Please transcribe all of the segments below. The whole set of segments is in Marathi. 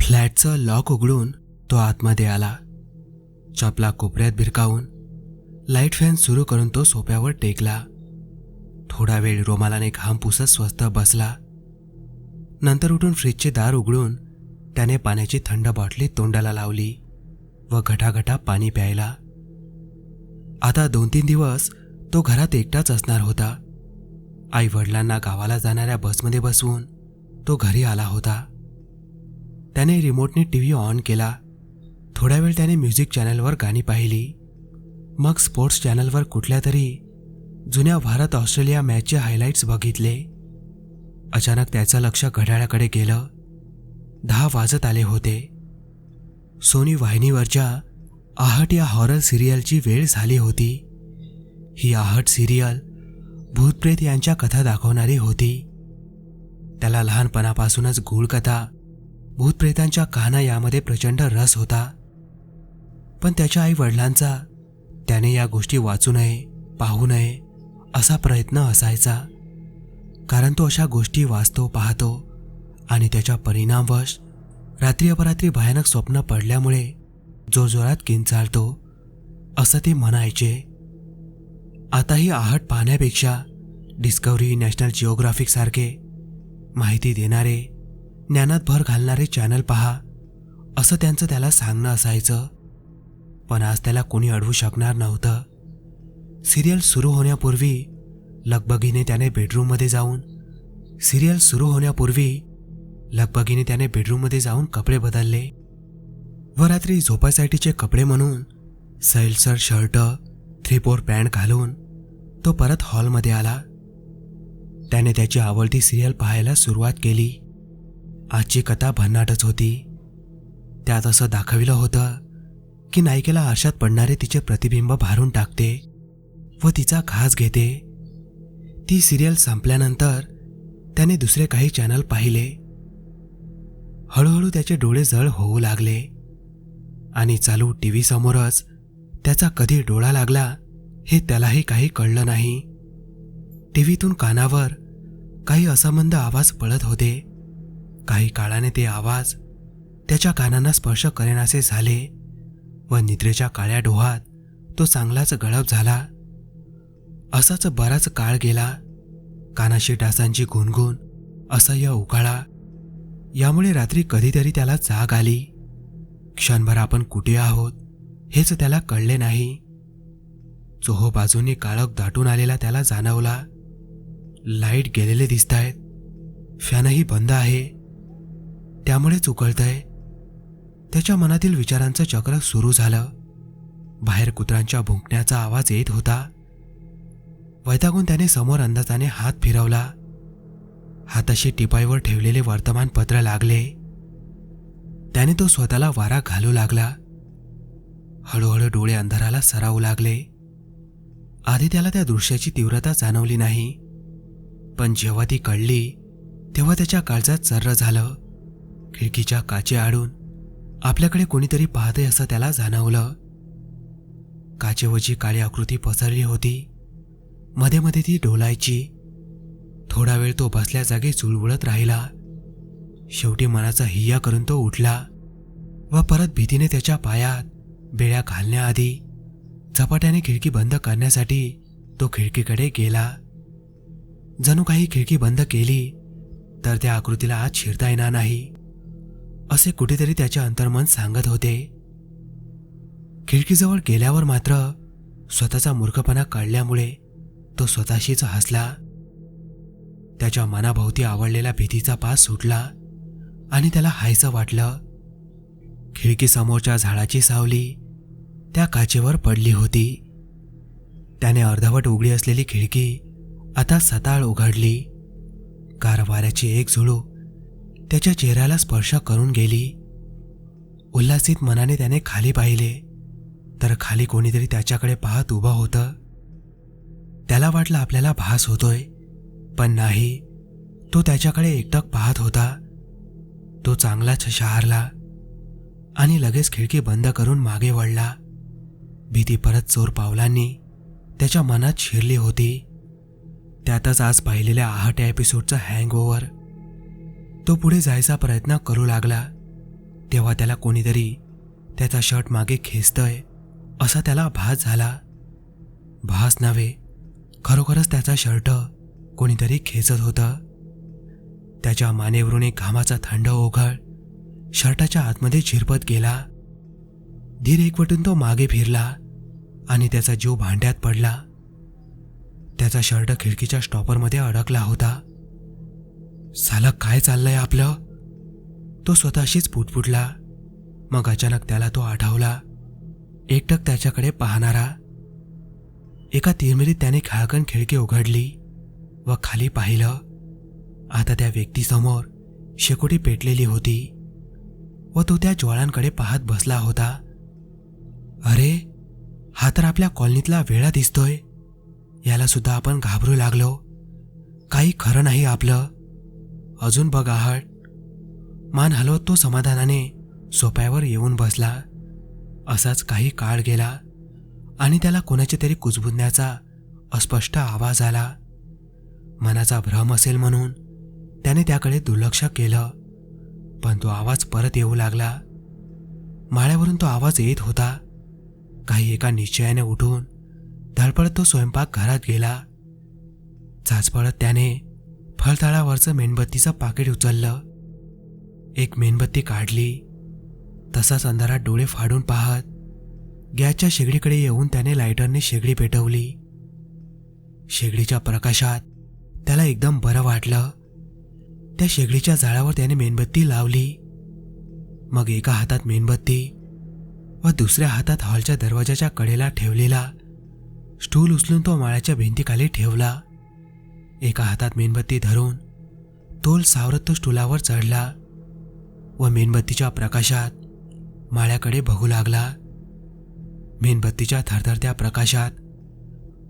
फ्लॅटचं लॉक उघडून तो आतमध्ये आला. चपला कोपऱ्यात भिरकावून लाइट फॅन सुरू करून तो सोप्यावर टेकला. थोडा वेळ रोमालाने घाम पुसत स्वस्त बसला. नंतर उठून फ्रीजचे दार उघडून त्याने पाण्याची थंड बाटली तोंडाला लावली व घटाघटा पाणी प्यायला आता दोन तीन दिवस तो घरात एकटाच असणार होता. आई वडिलांना गावाला जाणाऱ्या बसमध्ये बसवून तो घरी आला होता. त्याने रिमोटने टी व्ही ऑन केला. थोड्या वेळ त्याने म्युझिक चॅनलवर गाणी पाहिली. मग स्पोर्ट्स चॅनलवर कुठल्या तरी जुन्या भारत ऑस्ट्रेलिया मॅचचे हायलाईट्स बघितले. अचानक त्याचं लक्ष घड्याळाकडे गेलं. दहा वाजत आले होते. सोनी वाहिनीवरच्या आहट या हॉरर सिरियलची वेळ झाली होती. ही आहट सिरियल भूतप्रेत यांच्या कथा दाखवणारी होती. त्याला लहानपणापासूनच गूढकथा भूतप्रेतांच्या कहाण्या यामध्ये प्रचंड रस होता. पण त्याच्या आई वडिलांचा त्याने या गोष्टी वाचू नये पाहू नये असा प्रयत्न असायचा. कारण तो अशा गोष्टी वाचतो पाहतो आणि त्याच्या परिणामवश रात्री अपरात्री भयानक स्वप्न पडल्यामुळे जोरजोरात किंचाळतो. असं ते म्हणायचे. आताही आहट पाहण्यापेक्षा डिस्कवरी नॅशनल जिओग्राफिक सारखे माहिती देणारे ज्ञानात भर घालणारे चॅनल पहा असं त्यांचं त्याला सांगणं असायचं. पण आज त्याला कोणी अडवू शकणार नव्हतं. सिरियल सुरू होण्यापूर्वी लगबगीने त्याने बेडरूममध्ये जाऊन सिरियल सुरू होण्यापूर्वी लगबगीने त्याने बेडरूममध्ये जाऊन कपडे बदलले. व रात्री झोपासाठीचे कपडे म्हणून सैलसर शर्ट थ्री फोर पॅन्ट घालून तो परत हॉलमध्ये आला. त्याने त्याची आवडती सिरियल पाहायला सुरुवात केली. आजची कथा भन्नाटच होती. त्यात असं दाखविलं होतं की नायिकेला आरशात पडणारे तिचे प्रतिबिंब भारून टाकते व तिचा घास घेते. ती सिरियल संपल्यानंतर त्याने दुसरे काही चॅनल पाहिले. हळूहळू त्याचे डोळे जळ होऊ लागले. आणि चालू टी व्ही समोरच त्याचा कधी डोळा लागला हे त्यालाही काही कळलं नाही. टीव्हीतून कानावर काही असंबंध आवाज पळत होते. काही काळाने ते आवाज त्याच्या कानांना स्पर्श करेनासे झाले व निद्रेच्या काळ्या डोहात तो चांगलाच गळप झाला. असाच बराच काळ गेला. कानाशी डासांची गुणगुण असह्य उकाळा यामुळे रात्री कधीतरी त्याला जाग आली. क्षणभर आपण कुठे आहोत हेच त्याला कळले नाही. चोहो बाजूने काळक दाटून आलेला त्याला जाणवला. लाइट गेलेले दिसतायत. फॅनही बंद आहे. त्यामुळेच उकळतंय. त्याच्या मनातील विचारांचं चक्र सुरू झालं. बाहेर कुत्र्यांच्या भुंकण्याचा आवाज येत होता. वैतागून त्याने समोर अंदाजाने हात फिरवला. हाताशी टिपाईवर ठेवलेले वर्तमानपत्र लागले. त्याने तो स्वतःला वारा घालू लागला. हळूहळू डोळे अंधाराला सरावू लागले. आधी त्याला त्या दृश्याची तीव्रता जाणवली नाही. पण जेव्हा ती कळली तेव्हा त्याच्या काळजात चर्र झालं. खिडकीच्या काचे आडून आपल्याकडे कोणीतरी पाहतंय असं त्याला जाणवलं. काचेवरची काळी आकृती पसरली होती. मध्ये मध्ये ती डोलायची. थोडा वेळ तो बसल्या जागी चुळबुळत राहिला. शेवटी मनाचा हिय्या करून तो उठला व परत भीतीने त्याच्या पायात बेळ्या घालण्याआधी झपाट्याने खिडकी बंद करण्यासाठी तो खिडकीकडे गेला. जणू काही खिडकी बंद केली तर त्या आकृतीला आत शिरता येणार नाही असे कुठेतरी त्याचे अंतर्मन सांगत होते. खिडकीजवळ गेल्यावर मात्र स्वतःचा मूर्खपणा काढल्यामुळे तो स्वतःशीच हसला. त्याच्या मनाभोवती आवडलेला भीतीचा पास सुटला. आणि त्याला हायचं वाटलं. खिडकीसमोरच्या झाडाची सावली त्या काचेवर पडली होती. त्याने अर्धवट उघडी असलेली खिडकी आता सताळ उघडली. कारवाऱ्याची एक झुळू त्याच्या चेहऱ्याला स्पर्श करून गेली. उल्हासित मनाने त्याने खाली पाहिले तर खाली कोणीतरी त्याच्याकडे पाहत उभं होतं. त्याला वाटलं आपल्याला भास होतोय पण नाही तो त्याच्याकडे एकटक पाहत होता. तो चांगलाच शहारला आणि लगेच खिडकी बंद करून मागे वळला. भीती परत चोर पावलांनी त्याच्या मनात शिरली होती. त्यातच आज पाहिलेल्या आहट एपिसोडचा एपिसोडचा हँगओव्हर तो पुढे जायचा प्रयत्न करू लागला. तेव्हा त्याला कोणीतरी त्याचा शर्ट मागे खेचतय असा त्याला भास झाला. भास नव्हे खरोखरच त्याचा शर्ट कोणीतरी खेचत होतं. त्याच्या मानेवरून एक घामाचा थंड ओघळ शर्टाच्या आतमध्ये झिरपत गेला. धीर एकवटून तो मागे फिरला आणि त्याचा जीव भांड्यात पडला. त्याचा शर्ट खिडकीच्या स्टॉपरमध्ये अडकला होता. साला काय चाललंय आपलं? तो स्वतःशीच पुटपुटला. मग अचानक त्याला तो आठवला. एकटक त्याच्याकडे पाहणारा. एका तिरमिरीत त्याने खाळकन खिडकी उघडली व खाली पाहिलं. आता त्या व्यक्तीसमोर शेकोटी पेटलेली होती व तो त्या ज्वाळांकडे पाहत बसला होता. अरे हा तर आपल्या कॉलनीतला वेळा दिसतोय. याला सुद्धा आपण घाबरू लागलो. काही खरं नाही आपलं. अजून बघ आहट मान हलवत तो समाधानाने सोप्यावर येऊन बसला. असाच काही काळ गेला आणि त्याला कोणाच्या तरी कुजबुजण्याचा अस्पष्ट आवाज आला. मनाचा भ्रम असेल म्हणून त्याने त्याकडे दुर्लक्ष केलं. पण तो आवाज परत येऊ लागला. माळ्यावरून तो आवाज येत होता. काही एका निश्चयाने उठून धडपडत तो स्वयंपाक घरात गेला. चाचपडत त्याने फळताळावरचं मेणबत्तीचं पाकिट उचललं. एक मेणबत्ती काढली. तसाच अंधारात डोळे फाडून पाहत गॅसच्या शेगडीकडे येऊन त्याने लायटरने शेगडी पेटवली. शेगडीच्या प्रकाशात त्याला एकदम बरं वाटलं. त्या शेगडीच्या जाळावर त्याने मेणबत्ती लावली. मग एका हातात मेणबत्ती व दुसऱ्या हातात हॉलच्या दरवाजाच्या कडेला ठेवलेला. स्टूल उचलून तो माळ्याच्या भिंतीखाली ठेवला. एका हातात मेणबत्ती धरून तोल सावरत तो स्टूलावर चढला व मेणबत्तीच्या प्रकाशात माळ्याकडे बघू लागला. मेणबत्तीच्या थरथरत्या प्रकाशात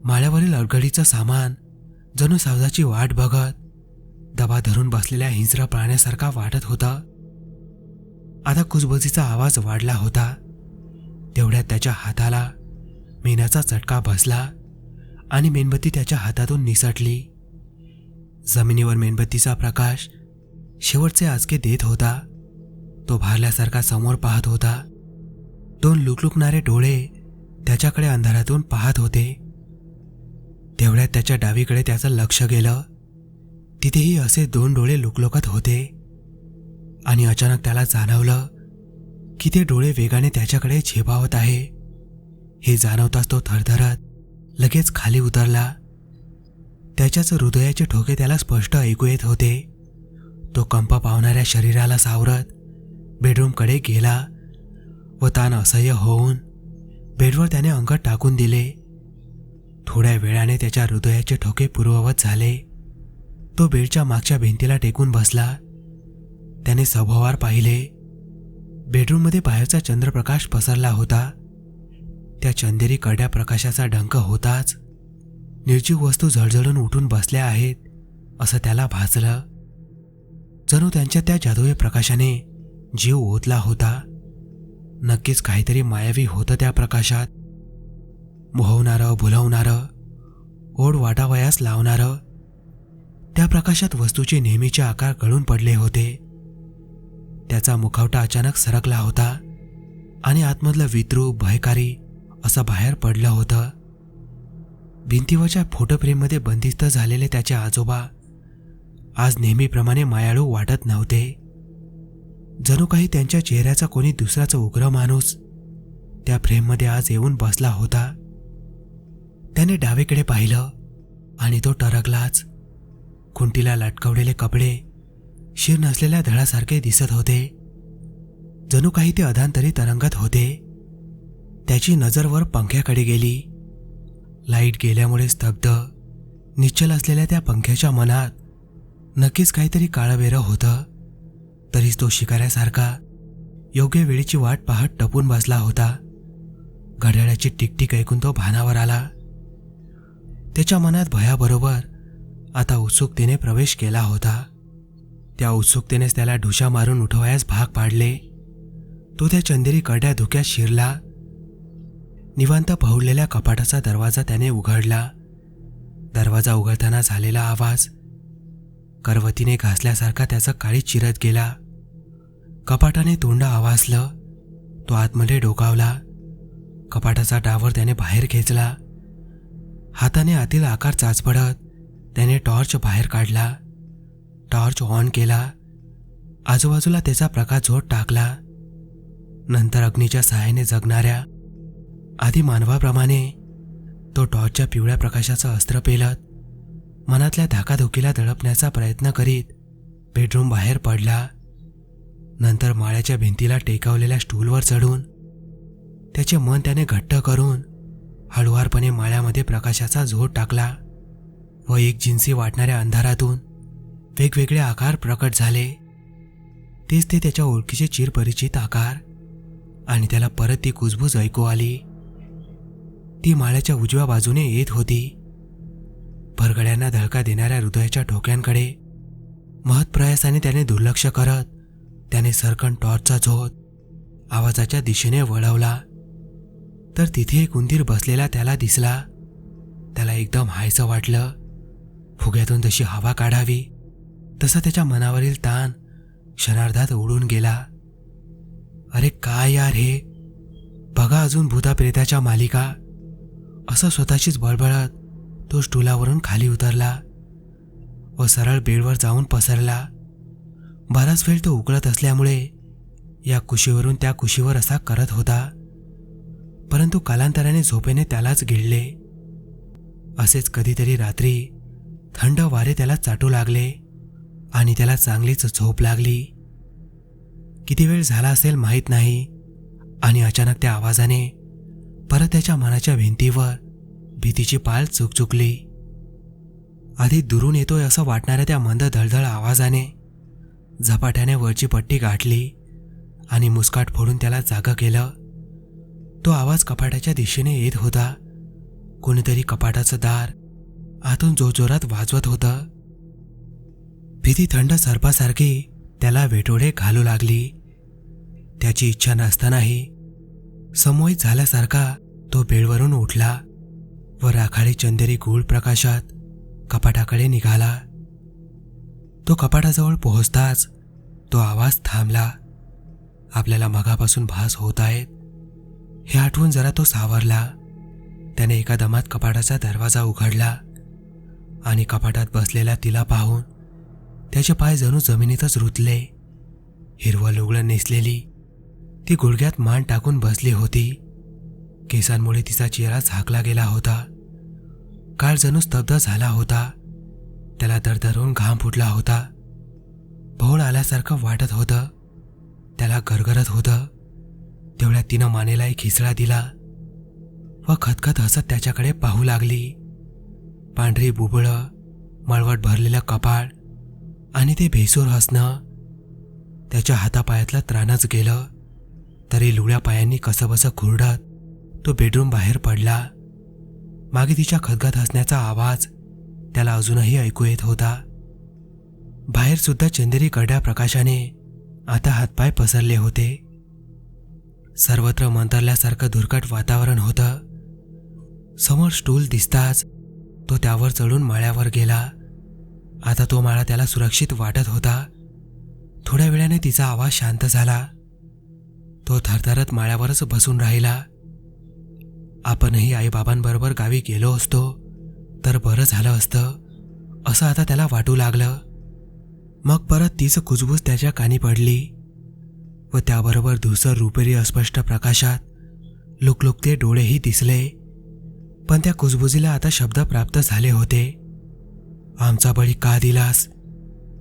माळ्यावरील अडगडीचं सामान जणू सावजाची वाट बघत दबा धरून बसलेल्या हिंजरा प्राण्यासारखा वाटत होता. आता कुजबजीचा आवाज वाढला होता. तेवढ्यात त्याच्या हाताला मेणाचा चटका बसला आणि मेणबत्ती त्याच्या हातातून निसटली. जमिनीवर मेणबत्तीचा प्रकाश शेवटचे आजके देत होता. तो भारल्यासारखा समोर पाहत होता. दोन लुकलुकणारे डोळे त्याच्याकडे अंधारातून पाहत होते. तेवढ्यात त्याच्या डावीकडे त्याचं लक्ष गेलं. तिथेही असे दोन डोळे लुकलुकत होते. आणि अचानक त्याला जाणवलं की ते डोळे वेगाने त्याच्याकडे झेपावत आहे. हे जाणवताच तो थरथरत लगेच खाली उतरला. त्याच्याच हृदयाचे ठोके त्याला स्पष्ट ऐकू येत होते. तो कंप पावणाऱ्या शरीराला सावरत बेडरूमकडे गेला व ताण असह्य होऊन बेडवर त्याने अंग टाकून दिले. थोड्या वेळाने त्याच्या हृदयाचे ठोके पूर्ववत झाले. तो बेडच्या मागच्या भिंतीला टेकून बसला. त्याने सभोवार पाहिले. बेडरूममध्ये बाहेरचा चंद्रप्रकाश पसरला होता. त्या चंदेरी कड्या प्रकाशाचा डंक होताच. निर्जीव वस्तू झळझळून उठून बसल्या आहेत असं त्याला भासलं. जणू त्यांच्या त्या जादुई प्रकाशाने जीव ओतला होता. नक्कीच काहीतरी मायावी होतं त्या प्रकाशात. मोहवणारं भुलवणारं ओढ वाटावयास लावणारं त्या प्रकाशात वस्तूचे नेहमीचे आकार गळून पडले होते. त्याचा मुखवटा अचानक सरकला होता आणि आतमधलं विद्रू भयकारी असं बाहेर पडलं होतं. भिंतीवरच्या फोटो फ्रेममध्ये बंदिस्त झालेले त्याचे आजोबा आज नेहमीप्रमाणे मायाळू वाटत नव्हते. जणू काही त्यांच्या चेहऱ्याचा कोणी दुसराचा उग्र माणूस त्या फ्रेममध्ये आज येऊन बसला होता. त्याने डावीकडे पाहिलं आणि तो टरकलाच. खुंटीला लटकवलेले कपडे शिर नसलेल्या धडासारखे दिसत होते. जणू काही ते अधांतरी तरंगत होते. त्याची नजर वर पंख्याकडे गेली. लाइट गेल्यामुळे स्तब्ध निश्चल असलेल्या त्या पंख्याच्या मनात नक्कीच काहीतरी काळबेरं होतं. तरीच तो शिकाऱ्यासारखा योग्य वेळेची वाट पाहत टपून बसला होता. घड्याळाची टिकटिक ऐकून तो भानावर आला. त्याच्या मनात भयाबरोबर आता उत्सुकतेने प्रवेश केला होता. त्या उत्सुकतेनेच त्याला ढुशा मारून उठवायास भाग पाडले. तो त्या चंदेरी करड्या धुक्यात शिरला. निवांत पहुडलेल्या कपाटाचा दरवाजा त्याने उघडला. दरवाजा उघडताना झालेला आवाज करवतीने घासल्यासारखा त्याचा काळी चिरत गेला. कपाटाने तोंड आवाजलं. तो आतमध्ये डोकावला. कपाटाचा डावर त्याने बाहेर खेचला. हाताने आतील आकार चाचपडत त्याने टॉर्च बाहेर काढला टॉर्च ऑन केला आजूबाजूला त्याचा प्रकाश झोत टाकला. नंतर अग्नीच्या सहाय्याने जगणाऱ्या आधी मानवाप्रमाणे तो टॉर्चच्या पिवळ्या प्रकाशाचं अस्त्र पेलत मनातल्या धाकाधुकीला दडपण्याचा प्रयत्न करीत बेडरूम बाहेर पडला. नंतर माळ्याच्या भिंतीला टेकवलेल्या स्टूलवर चढून त्याचे मन त्याने घट्ट करून हळुवारपणे माळ्यामध्ये प्रकाशाचा झोत टाकला. व एक जिन्सी वाटणाऱ्या अंधारातून वेगवेगळे आकार प्रकट झाले. तेच ते त्याच्या ओळखीचे चिरपरिचित आकार आणि त्याला परत ती कुजबूज ऐकू आली. ती माळ्याच्या उजव्या बाजूने येत होती. परगड्यांना धडका देणाऱ्या हृदयाच्या ठोक्यांकडे महत्प्रयासाने त्याने दुर्लक्ष करत त्याने सरकण टॉर्चचा झोत आवाजाच्या दिशेने वळवला. तर तिथे एक उंदीर बसलेला त्याला दिसला. त्याला एकदम हायचं वाटलं. फुग्यातून तशी हवा काढावी. तसा त्याच्या मनावरील ताण क्षणार्धात उडून गेला. अरे काय यार हे? बघा अजून भूताप्रेताच्या मालिका. असं स्वतःशीच बळबळत तो स्टुलावरून खाली उतरला व सरळ बेडवर जाऊन पसरला. बराच वेळ तो उकळत असल्यामुळे या कुशीवरून त्या कुशीवर असा करत होता. परंतु कालांतराने झोपेने त्यालाच गिळले असेच कधीतरी रात्री थंड वारे त्याला चाटू लागले आणि त्याला चांगलीच झोप लागली. किती वेळ झाला असेल माहीत नाही आणि अचानक त्या आवाजाने परत त्याच्या मनाच्या भिंतीवर भीतीची पाल चुकचुकली आधी दुरून येतोय असं वाटणाऱ्या त्या मंद धळधळ आवाजाने झपाट्याने वरची पट्टी गाठली आणि मुस्काट फोडून त्याला जागं केलं. तो आवाज कपाटाच्या दिशेने येत होता. कोणीतरी कपाटाचं दार आतून जोरजोरात वाजवत होतं. भीती थंड सर्पासारखी त्याला वेटोडे घालू लागली. त्याची इच्छा नसतानाही समोहित झाल्यासारखा तो बेडवरून उठला व राखाडी चंदेरी गूळ प्रकाशात कपाटाकडे निघाला. तो कपाटाजवळ पोहोचताच तो आवाज थांबला. आपल्याला मगापासून भास होत आहेत हे आठवून जरा तो सावरला. त्याने एका दमात कपाटाचा दरवाजा उघडला. आणि कपाटात बसलेला तिला पाहून त्याचे पाय जणू जमिनीतच रुतले. हिरवं लुगडं नेसलेली ती गुडघ्यात मान टाकून बसली होती. केसांमुळे तिचा चेहरा झाकला गेला होता. काळ जणू स्तब्ध झाला होता. त्याला दरदरून घाम फुटला होता. भोळ आल्यासारखं वाटत होतं. त्याला गरगरत होतं. तेवढ्या तिनं मानेला एक दिला व खतखत हसत त्याच्याकडे पाहू लागली. पांढरी बुबळं मळवट भरलेलं कपाळ आणि ते भेसूर हसणं. त्याच्या हातापायातलं त्राणच गेलं तरी लुळ्या पायांनी कसंबसं खुरडत तो बेडरूम बाहेर पडला. मागे तिच्या खतखत हसण्याचा आवाज त्याला अजूनही ऐकू येत होता. बाहेरसुद्धा चंदेरी करड्या प्रकाशाने आता हातपाय पसरले होते. सर्वत्र मंतरल्यासारखं धुरकट वातावरण होतं. समोर स्टूल दिसताच तो त्यावर चढून माळ्यावर गेला. आता तो माळा त्याला सुरक्षित वाटत होता. थोड्या वेळाने तिचा आवाज शांत झाला. तो थरथरत माळ्यावरच बसून राहिला. आपणही आईबाबांबरोबर गावी गेलो असतो तर बरं झालं असतं असं आता त्याला वाटू लागलं. मग परत तीच कुजबूज त्याच्या कानी पडली. व त्याबरोबर धुसर रुपेरी अस्पष्ट प्रकाशात लुकलुकते डोळेही दिसले. पण त्या कुजबुजीला आता शब्द प्राप्त झाले होते. आमचा बळी का दिलास?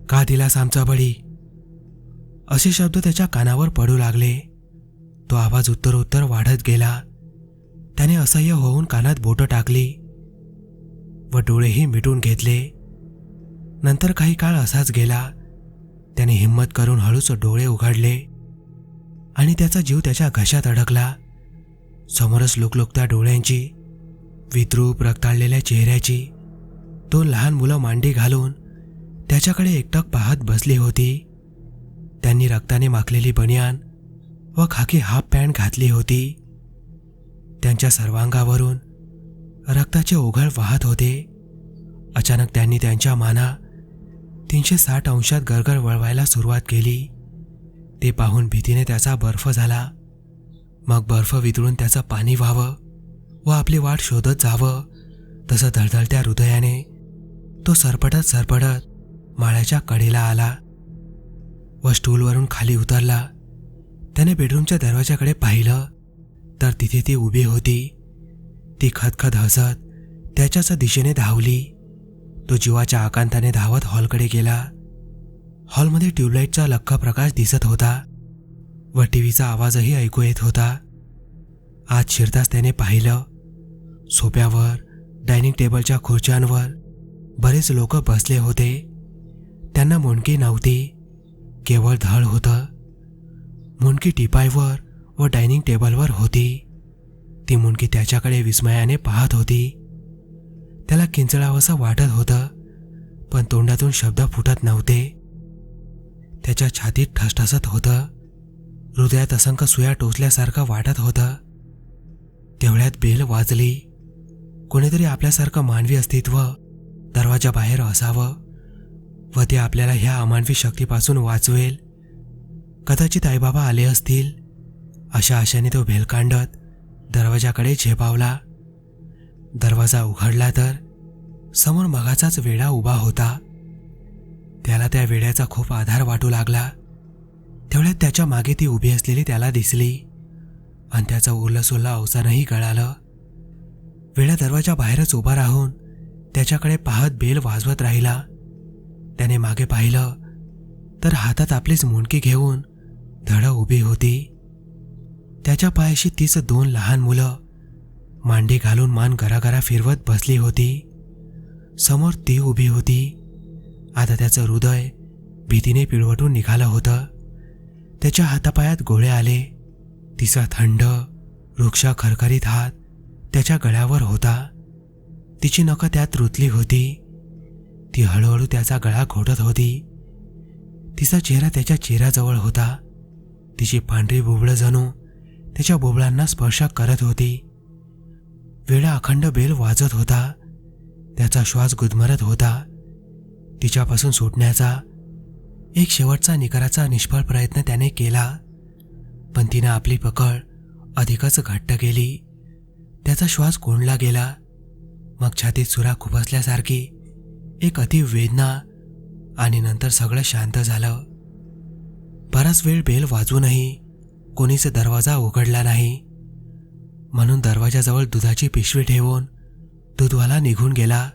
का दिलास आमचा बळी? असे शब्द त्याच्या कानावर पडू लागले. तो आवाज उत्तरोत्तर वाढत गेला. त्याने असह्य होऊन कानात बोटं टाकली व डोळेही मिटून घेतले. नंतर काही काळ असाच गेला. त्याने हिंमत करून हळूच डोळे उघडले आणि त्याचा जीव त्याच्या घशात अडकला. समोरच लोकलोकत्या डोळ्यांची विद्रूप रक्ताळलेल्या चेहऱ्याची दोन लहान मुलं मांडी घालून त्याच्याकडे एकटक पाहत बसली होती. त्यांनी रक्ताने माखलेली बनियान व खाकी हाफ पॅन्ट घातली होती. त्यांच्या सर्वांगावरून रक्ताचे ओघळ वाहत होते. अचानक त्यांनी त्यांच्या माना तीनशे साठ अंशात गरगर वळवायला सुरुवात केली. ते पाहून भीतीने त्याचा बर्फ झाला. मग बर्फ वितळून त्याचं पाणी व्हावं. व आपली वाट शोधत जावं. तसं धडधडत्या हृदयाने तो सरपटत सरपटत माळ्याच्या कडेला आला. व स्टूलवरून खाली उतरला. त्याने बेडरूमच्या दरवाजाकडे पाहिलं. तर तिथे ती उभी होती. ती खदखद हसत त्याच्याच दिशेने धावली. तो जीवाच्या आकांताने धावत हॉलकडे गेला. हॉलमध्ये ट्यूबलाईटचा लख्ख प्रकाश दिसत होता व टी व्हीचा आवाजही ऐकू येत होता. आज शिरताच त्याने पाहिलं. सोप्यावर डायनिंग टेबलच्या खुर्च्यांवर बरेच लोक बसले होते. त्यांना मुंडकी नव्हती केवळ धळ होतं. मुंडकी टिपायवर व डायनिंग टेबलवर होती. ती मुंडकी त्याच्याकडे विस्मयाने पाहत होती. त्याला किंचळावंसं वाटत होतं पण तोंडातून शब्द फुटत नव्हते. त्याच्या छातीत ठसठसत होतं. हृदयात असंख्य सुया टोचल्यासारखं वाटत होतं. तेवढ्यात बेल वाजली. कोणीतरी आपल्यासारखं मानवी अस्तित्व दरवाजा बाहेर असावं व ते आपल्याला ह्या अमानवी शक्तीपासून वाचवेल. कदाचित आईबाबा आले असतील अशा आशाने तो भेलकांडत दरवाजाकडे झेपावला. दरवाजा उघडला तर समोर मगाचाच वेडा उभा होता. त्याला त्या वेड्याचा खूप आधार वाटू लागला. तेवढ्यात त्याच्यामागे ती उभी असलेली त्याला दिसली. आणि त्याचं उरलंसुरलं अवसानही कळालं. वेळा दरवाजा बाहेरच उभा राहून त्याच्याकडे पाहत बेल वाजवत राहिला. त्याने मागे पाहिलं तर हातात आपलीच मुंडकी घेऊन धड उभी होती. त्याच्या पायाशी तीच दोन लहान मुलं मांडी घालून मान घराघरा फिरवत बसली होती. समोर ती उभी होती. आता त्याचं हृदय भीतीने पिळवटून निघालं होतं. त्याच्या हातापायात गोळे आले. तिचा थंड वृक्ष खरखरीत हात त्याच्या गळ्यावर होता. तिची नखं त्यात रुतली होती. ती हळूहळू त्याचा गळा घोटत होती. तिचा चेहरा त्याच्या चेहऱ्याजवळ होता. तिची पांढरी बुबळं जणू त्याच्या बोबळांना स्पर्श करत होती. वेळा अखंड बेल वाजत होता. त्याचा श्वास गुदमरत होता. तिच्यापासून सुटण्याचा एक शेवटचा निकराचा निष्फळ प्रयत्न त्याने केला. पण तिनं आपली पकड अधिकच घट्ट केली. त्याचा श्वास कोंडला गेला. मग छातीत सुरा खुपसल्यासारखी एक अतिवेदना आणि नंतर सगळं शांत झालं. बराच वेळ बेल वाजूनही कोणीच दरवाजा उघडला नाही. म्हणून दरवाजाजवळ दुधाची पिशवी ठेवून दूधवाला निघून गेला.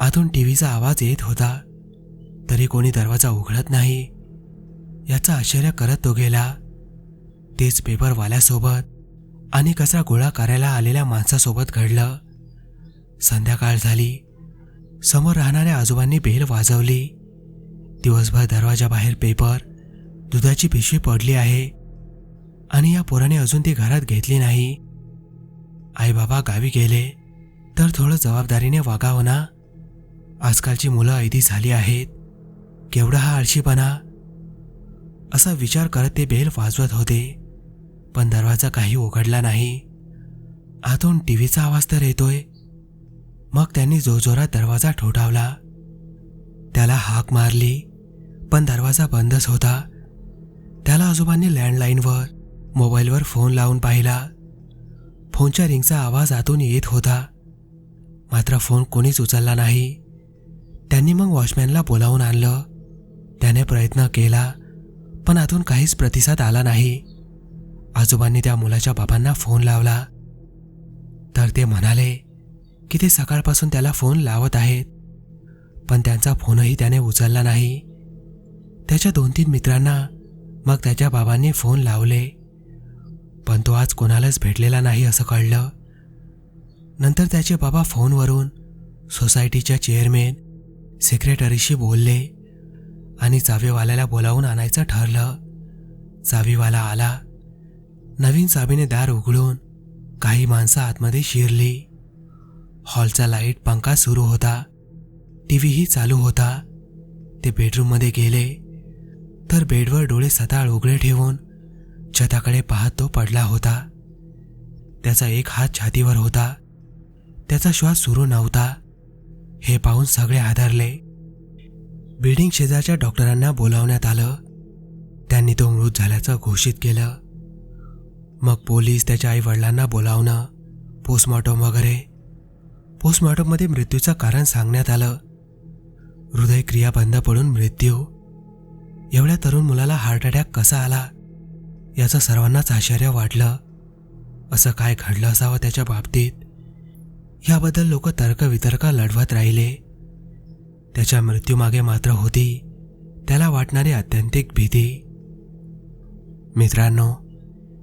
आतून टी व्हीचा आवाज येत होता. तरी कोणी दरवाजा उघडत नाही. याचा आश्चर्य करत तो गेला. तेच पेपरवाल्यासोबत आणि कचरा गोळा करायला आलेल्या माणसासोबत घडलं? संध्याकाळ झाली. समोर राहणाऱ्या आजोबांनी बेल वाजवली. दिवसभर दरवाजाबाहेर पेपर दुधाची पिशवी पडली आहे. आणि या पोराने अजून ती घरात घेतली नाही. आई बाबा गावी गेले तर थोडं जबाबदारीने वागावं ना. आजकालची मुलं ऐदी झाली आहेत. केवढा हा आळशीपणा. असा विचार करत ते बेल वाजवत होते. पण दरवाजा काही उघडला नाही. आतून टीव्हीचा आवाज तर येतोय. मग त्यांनी जोरजोरात दरवाजा ठोठावला. त्याला हाक मारली पण दरवाजा बंदच होता. त्याला आजोबांनी लँडलाईनवर मोबाईलवर फोन लावून पाहिला. फोनच्या रिंगचा आवाज आतून येत होता. मात्र फोन कोणीच उचलला नाही. त्यांनी मग वॉचमॅनला बोलावून आणलं. त्याने प्रयत्न केला पण आतून काहीच प्रतिसाद आला नाही. आजोबांनी त्या मुलाच्या बाबांना फोन लावला. तर ते म्हणाले की ते सकाळपासून त्याला फोन लावत आहेत पण त्यांचा फोनही त्याने उचलला नाही. त्याच्या दोन तीन मित्रांना मग त्याच्या बाबांनी फोन लावले पण तो आज कोणालाच भेटलेला नाही असं कळलं. नंतर त्याचे बाबा फोनवरून सोसायटीच्या चेअरमॅन सेक्रेटरीशी बोलले आणि चावीवाल्याला बोलावून आणायचं ठरलं. चावीवाला आला. नवीन चाबीने दार उघडून काही माणसं आतमध्ये शिरली. हॉलचा लाइट पंखा सुरू होता. टी व्हीही चालू होता. ते बेडरूममध्ये गेले. तर बेडवर डोळे सताळ उघडे ठेवून छताकडे पाहत तो पडला होता. त्याचा एक हात छातीवर होता. त्याचा श्वास सुरू नव्हता. हे पाहून सगळे आधारले. बिल्डिंग शेजारच्या डॉक्टरांना बोलावण्यात आलं. त्यांनी तो मृत झाल्याचं घोषित केलं. मग पोलीस त्याच्या आई वडिलांना बोलावणं पोस्टमॉर्टम वगैरे. पोस्टमॉर्टममध्ये मृत्यूचं कारण सांगण्यात आलं. हृदयक्रिया बंद पडून मृत्यू. एवढ्या तरुण मुलाला हार्ट अटॅक कसा आला? याचं सर्वांनाच आश्चर्य वाटलं. असं काय घडलं असावं त्याच्या बाबतीत? याबद्दल लोक तर्कवितर्क लढवत राहिले. त्याच्या मृत्यूमागे मात्र होती. त्याला वाटणारी आत्यंतिक भीती. मित्रांनो